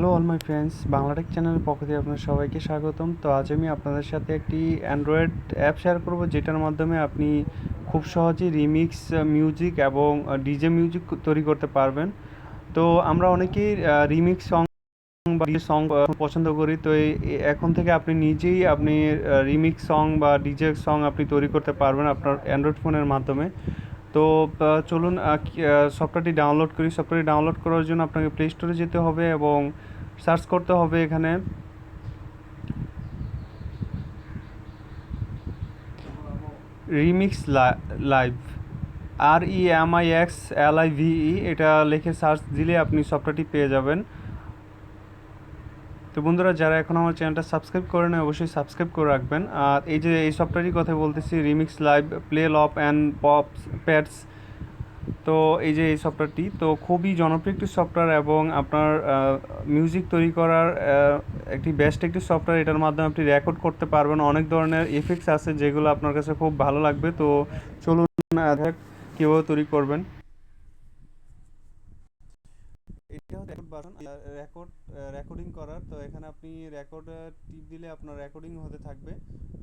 Hello all my friends Banglatech চ্যানেলের পক্ষ থেকে আপনাদের সবাইকে স্বাগতম। তো আজ আমি আপনাদের সাথে একটি অ্যান্ড্রয়েড অ্যাপ শেয়ার করব, যেটার মাধ্যমে আপনি খুব সহজেই রিমিক্স মিউজিক এবং ডিজে মিউজিক তৈরি করতে পারবেন। তো আমরা অনেকেই রিমিক্স সং বা ডিজে সং পছন্দ করি। তো এখন থেকে আপনি নিজেই আপনি রিমিক্স সং বা ডিজে সং আপনি তৈরি করতে পারবেন আপনার অ্যান্ড্রয়েড ফোনের মাধ্যমে। তো চলুন সফটওয়্যারটি ডাউনলোড করি। সফটওয়্যারটি ডাউনলোড করার জন্য আপনাকে প্লে স্টোরে যেতে হবে এবং সার্চ করতে হবে এখানে। Remix live. R E M I X L I V E এটা লিখে সার্চ দিলে আপনি সফটওয়্যারটি পেয়ে যাবেন। তো বন্ধুরা, যারা এখন আমার চ্যানেলটা সাবস্ক্রাইব করে নেয়, অবশ্যই সাবস্ক্রাইব করে রাখবেন। আর এই যে এই সফটওয়্যারই কথা বলতেছি remix live play loop and pop pads তো এই যে এই সফটওয়্যারটি, তো খুবই জনপ্রিয় একটি সফটওয়্যার এবং আপনার মিউজিক তৈরি করার একটি বেস্ট একটি সফটওয়্যার, এটার মাধ্যমে আপনি রেকর্ড করতে পারবেন। অনেক ধরনের এফেক্টস আছে যেগুলো আপনার কাছে খুব ভালো লাগবে। তো চলুন কীভাবে তৈরি করবেন। এটা হচ্ছে রেকর্ড বাটন রেকর্ড রেকর্ডিং করার। তো এখানে আপনি রেকর্ড টিপ দিলে আপনার রেকর্ডিং হতে থাকবে।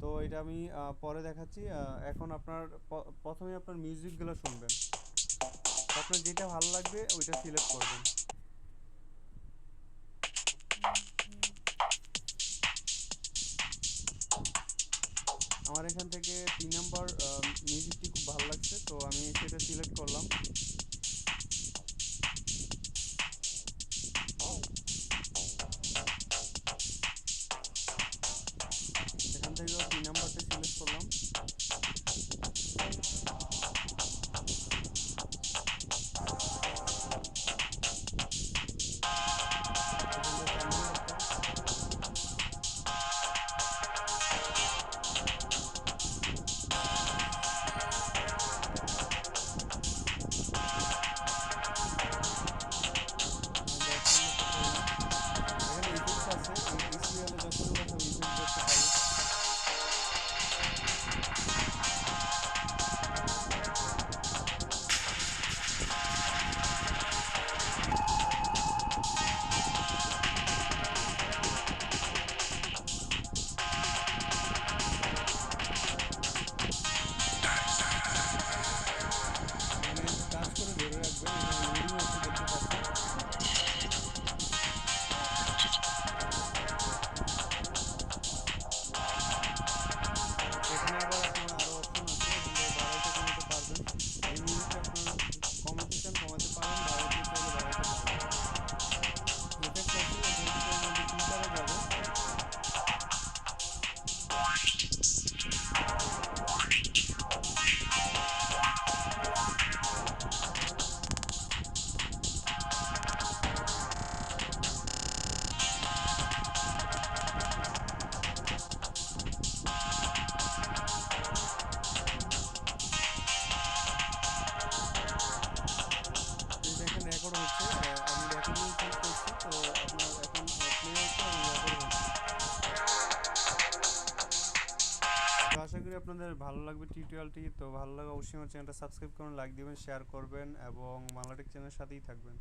তো এটা আমি পরে দেখাচ্ছি। এখন আপনার প্রথমে আপনার মিউজিকগুলো শুনবেন। আপনার যেটা ভালো লাগবে, ওইটা সিলেক্ট করবেন। আমার এখান থেকে তিন নম্বর মিউজিকটি খুব ভালো লাগছে, তো আমি সেটা সিলেক্ট করলাম। আমি করছি তো তো আশা করি আপনাদের ভালো লাগবে টিউটোরিয়ালটি। তো ভালো লাগে অবশ্যই আমার চ্যানেলটা সাবস্ক্রাইব করুন, লাইক দিবেন শেয়ার করবেন এবং বাংলাটেক চ্যানেলের সাথেই থাকবেন।